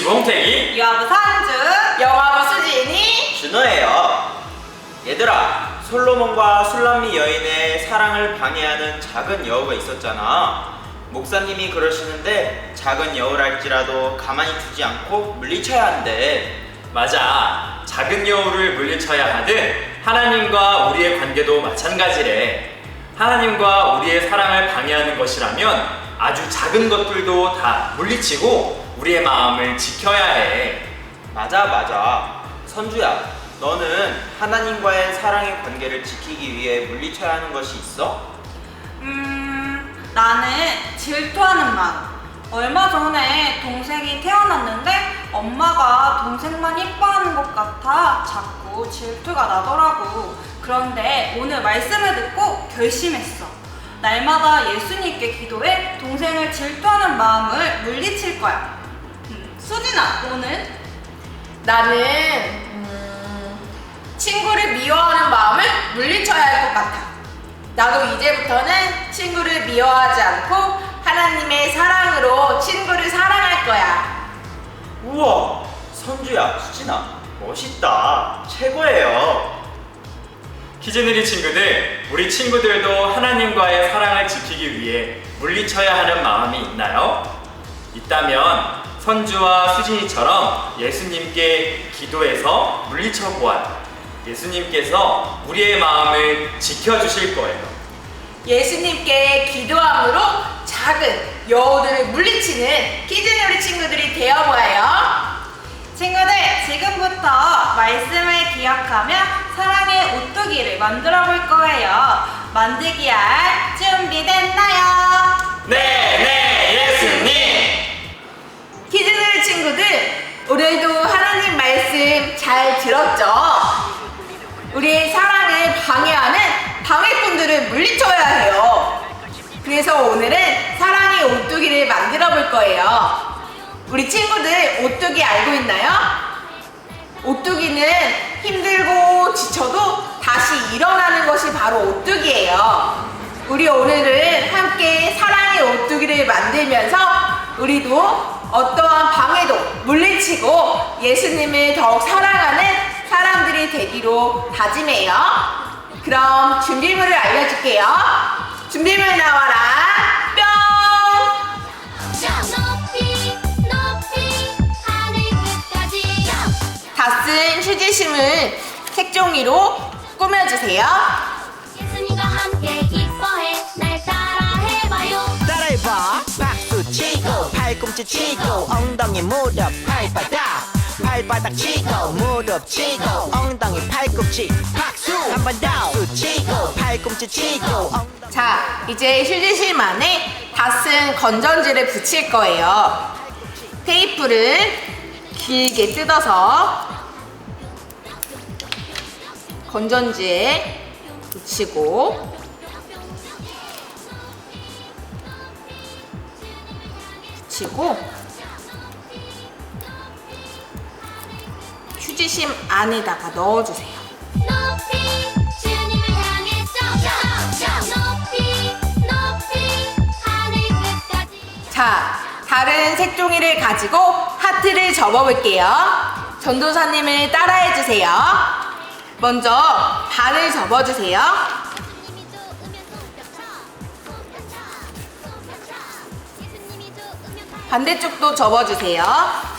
홍태기 유아부 산주 영화부 수진이 준호예요. 얘들아, 솔로몬과 술람미 여인의 사랑을 방해하는 작은 여우가 있었잖아. 목사님이 그러시는데 작은 여우랄지라도 가만히 두지 않고 물리쳐야 한대. 맞아 작은 여우를 물리쳐야 하듯 하나님과 우리의 관계도 마찬가지래 하나님과 우리의 사랑을 방해하는 것이라면 아주 작은 것들도 다 물리치고 우리의 마음을 지켜야 해. 맞아, 맞아. 선주야, 너는 하나님과의 사랑의 관계를 지키기 위해 물리쳐야 하는 것이 있어? 음 나는 질투하는 마음. 얼마 전에 동생이 태어났는데 엄마가 동생만 예뻐하는 것 같아 자꾸 질투가 나더라고. 그런데 오늘 말씀을 듣고 결심했어. 날마다 예수님께 기도해 동생을 질투하는 마음을 물리칠 거야 음, 수진아 너는? 나는 음, 친구를 미워하는 마음을 물리쳐야 할 것 같아. 나도 이제부터는 친구를 미워하지 않고 하나님의 사랑으로 친구를 사랑할 거야. 우와, 선주야, 수진아, 멋있다. 최고예요. 키즈누리 친구들 우리 친구들도 하나님과의 사랑을 지키기 위해 물리쳐야 하는 마음이 있나요? 있다면 선주와 수진이처럼 예수님께 기도해서 물리쳐 보아요 예수님께서 우리의 마음을 지켜주실 거예요 예수님께 기도함으로 작은 여우들을 물리치는 키즈요리 친구들이 되어보아요. 친구들 지금부터 말씀을 기억하며 사랑의 오뚜기를 만들어 볼 거예요. 만들기 할 준비됐나요? 네, 네, 그래서 오늘은 사랑의 오뚜기를 만들어 볼 거예요. 우리 친구들 오뚜기 알고 있나요? 오뚜기는 힘들고 지쳐도 다시 일어나는 것이 바로 오뚜기예요. 우리 오늘은 함께 사랑의 오뚜기를 만들면서 우리도 어떠한 방해도 물리치고 예수님을 더욱 사랑하는 사람들이 되기로 다짐해요. 그럼 준비물을 알려줄게요. 준비물 나와라. 뿅! 저 높이 높이 하늘 끝까지 다 쓴 휴지심을 색종이로 꾸며주세요. 예수님과 함께 기뻐해 날 따라 해봐요 따라해봐 박수 치고 팔꿈치 치고 엉덩이 무릎 발바닥 발바닥 치고 무릎 치고 엉덩이 팔꿈치 박수 한번 더 치고 팔꿈치 치고 자, 이제 휴지심 안에 다 쓴 건전지를 붙일 거예요. 테이프를 길게 뜯어서 건전지에 붙이고 붙이고 휴지심 안에다가 넣어주세요. 높이 주님을 향해서 저 높이 높이 하늘 끝까지 자, 다른 색종이를 가지고 하트를 접어볼게요. 전도사님을 따라해 주세요. 먼저 반을 접어주세요. 반대쪽도 접어주세요.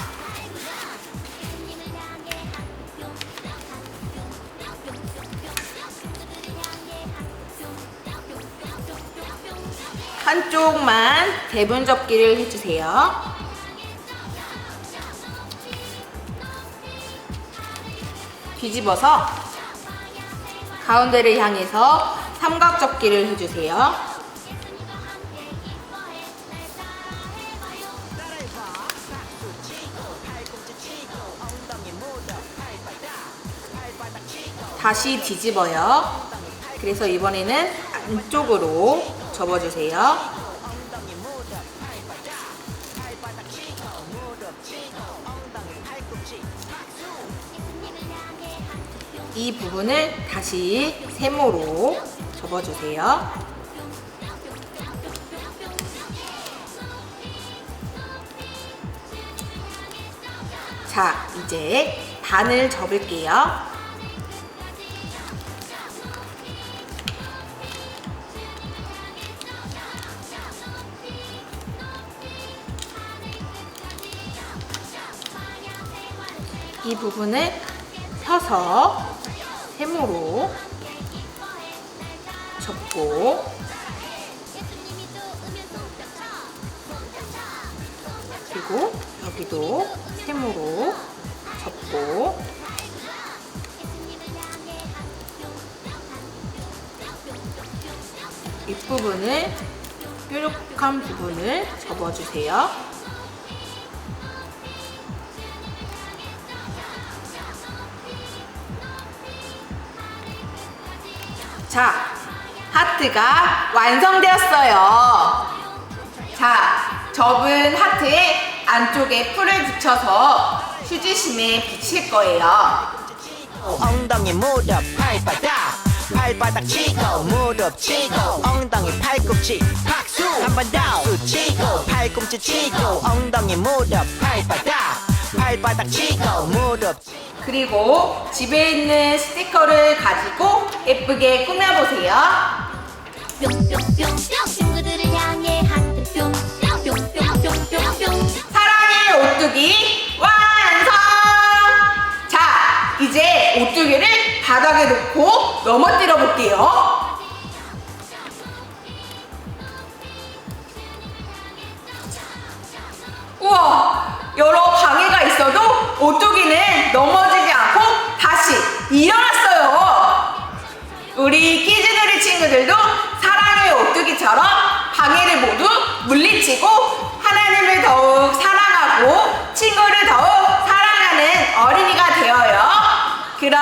한쪽만 대분 접기를 해주세요. 뒤집어서 가운데를 향해서 삼각 접기를 해주세요. 다시 뒤집어요. 그래서 이번에는 안쪽으로 접어주세요. 이 부분을 다시 세모로 접어주세요. 자, 이제 반을 접을게요. 이 부분을 펴서 세모로 접고 그리고 여기도 세모로 접고 윗부분을 뾰족한 부분을 접어주세요. 자, 하트가 완성되었어요. 자, 접은 하트에 안쪽에 풀을 붙여서 휴지심에 붙일 거예요. 엉덩이 무릎 발바닥. 발바닥 치고 무릎 치고. 엉덩이 팔꿈치 박수. 한 번 더. 치고 팔꿈치 치고. 엉덩이 무릎 발바닥 발바닥 치고 무릎 그리고 집에 있는 스티커를 가지고 예쁘게 꾸며보세요. 뿅뿅뿅뿅 친구들을 향해 하트 뿅뿅뿅뿅뿅뿅 사랑의 오뚜기 완성! 자, 이제 오뚜기를 바닥에 놓고 넘어뜨려 볼게요. 일어났어요. 우리 키즈놀이 친구들도 사랑의 오뚜기처럼 방해를 모두 물리치고 하나님을 더욱 사랑하고 친구를 더욱 사랑하는 어린이가 되어요. 그럼